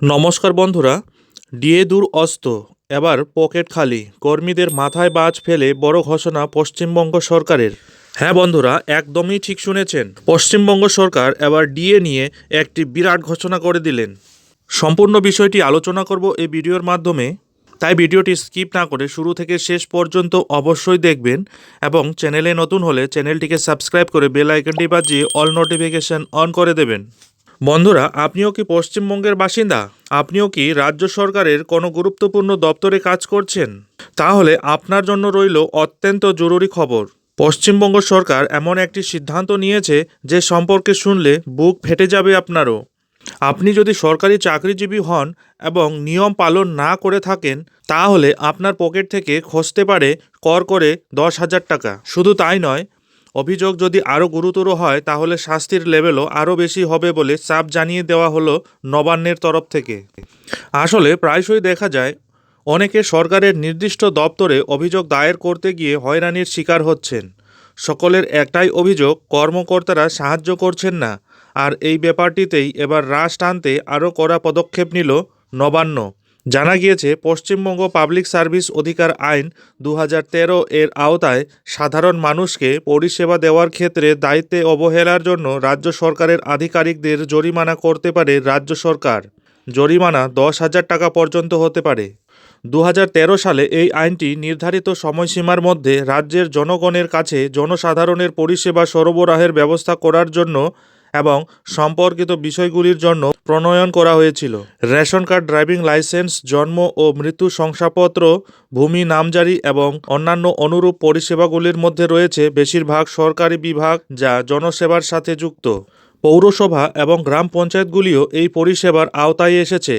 নমস্কার বন্ধুরা, ডিএ দূর অস্ত, এবার পকেট খালি, কর্মীদের মাথায় বাজ ফেলে বড় ঘোষণা পশ্চিমবঙ্গ সরকারের। হ্যাঁ বন্ধুরা, একদমই ঠিক শুনেছেন, পশ্চিমবঙ্গ সরকার এবার ডিএ নিয়ে একটি বিরাট ঘোষণা করে দিলেন। সম্পূর্ণ বিষয়টি আলোচনা করব এই ভিডিওর মাধ্যমে, তাই ভিডিওটি স্কিপ না করে শুরু থেকে শেষ পর্যন্ত অবশ্যই দেখবেন এবং চ্যানেলে নতুন হলে চ্যানেলটিকে সাবস্ক্রাইব করে বেল আইকনটি বাজিয়ে অল নোটিফিকেশন অন করে দেবেন। বন্ধুরা, আপনিও কি পশ্চিমবঙ্গের বাসিন্দা? আপনিও কি রাজ্য সরকারের কোনো গুরুত্বপূর্ণ দপ্তরে কাজ করছেন? তাহলে আপনার জন্য রইল অত্যন্ত জরুরি খবর। পশ্চিমবঙ্গ সরকার এমন একটি সিদ্ধান্ত নিয়েছে যে সম্পর্কে শুনলে বুক ফেটে যাবে আপনারও। আপনি যদি সরকারি চাকরিজীবী হন এবং নিয়ম পালন না করে থাকেন, তাহলে আপনার পকেট থেকে খসতে পারে কর করে দশ হাজার টাকা। শুধু তাই নয় অভিযোগ যদি আরও গুরুতর হয়, তাহলে শাস্তির লেভেলও আরও বেশি হবে বলে চাপ জানিয়ে দেওয়া হলো নবান্নের তরফ থেকে। আসলে প্রায়শই দেখা যায়, অনেকে সরকারের নির্দিষ্ট দপ্তরে অভিযোগ দায়ের করতে গিয়ে হয়রানির শিকার হচ্ছেন। সকলের একটাই অভিযোগ, কর্মকর্তারা সাহায্য করছেন না। আর এই ব্যাপারটিতেই এবার রাশ টানতে আরও কড়া পদক্ষেপ নিল নবান্ন। জানা গিয়েছে, পশ্চিমবঙ্গ পাবলিক সার্ভিস অধিকার আইন দু হাজার তেরো এর আওতায় সাধারণ মানুষকে পরিষেবা দেওয়ার ক্ষেত্রে দায়িত্বে অবহেলার জন্য রাজ্য সরকারের আধিকারিকদের জরিমানা করতে পারে রাজ্য সরকার। জরিমানা দশ হাজার টাকা পর্যন্ত হতে পারে। দু হাজার তেরো সালে এই আইনটি নির্ধারিত সময়সীমার মধ্যে রাজ্যের জনগণের কাছে জনসাধারণের পরিষেবা সরবরাহের ব্যবস্থা করার জন্য এবং সম্পর্কিত বিষয়গুলির জন্য প্রণয়ন করা হয়েছিল। রেশন কার্ড, ড্রাইভিং লাইসেন্স, জন্ম ও মৃত্যু শংসাপত্র, ভূমি নামজারি এবং অন্যান্য অনুরূপ পরিষেবাগুলির মধ্যে রয়েছে বেশিরভাগ সরকারি বিভাগ যা জনসেবার সাথে যুক্ত। পৌরসভা এবং গ্রাম পঞ্চায়েতগুলিও এই পরিষেবার আওতায় এসেছে।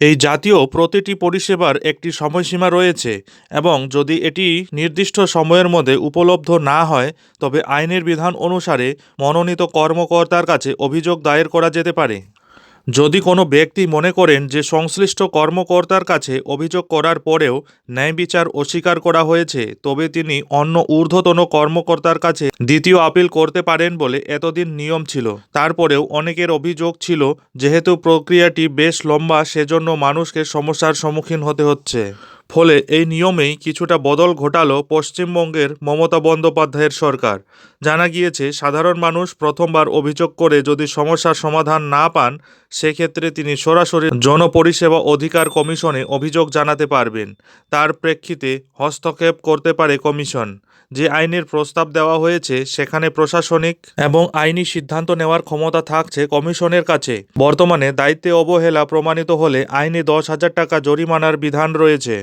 এই জাতীয় প্রতিটি পরিষেবার একটি সময়সীমা রয়েছে এবং যদি এটি নির্দিষ্ট সময়ের মধ্যে উপলব্ধ না হয়, তবে আইনের বিধান অনুসারে মনোনীত কর্মকর্তার কাছে অভিযোগ দায়ের করা যেতে পারে। যদি কোনো ব্যক্তি মনে করেন যে সংশ্লিষ্ট কর্মকর্তার কাছে অভিযোগ করার পরেও ন্যায় বিচার অস্বীকার করা হয়েছে, তবে তিনি অন্য ঊর্ধ্বতন কর্মকর্তার কাছে দ্বিতীয় আপিল করতে পারেন বলে এতদিন নিয়ম ছিল। তারপরেও অনেকের অভিযোগ ছিল, যেহেতু প্রক্রিয়াটি বেশ লম্বা, সেজন্য মানুষকে সমস্যার সম্মুখীন হতে হচ্ছে। ফলে এই নিয়মেই কিছুটা বদল ঘটালো পশ্চিমবঙ্গের মমতা বন্দ্যোপাধ্যায়ের সরকার। জানা গিয়েছে, সাধারণ মানুষ প্রথমবার অভিযোগ করে যদি সমস্যার সমাধান না পান সেক্ষেত্রে তিনি সরাসরি জনপরিষেবা অধিকার কমিশনে অভিযোগ জানাতে পারবেন। তার প্রেক্ষিতে হস্তক্ষেপ করতে পারে কমিশন। যে আইনের প্রস্তাব দেওয়া হয়েছে, সেখানে প্রশাসনিক এবং আইনি সিদ্ধান্ত নেওয়ার ক্ষমতা থাকছে কমিশনের কাছে। বর্তমানে দায়িত্বে অবহেলা প্রমাণিত হলে আইনে দশ হাজার টাকা জরিমানার বিধান রয়েছে।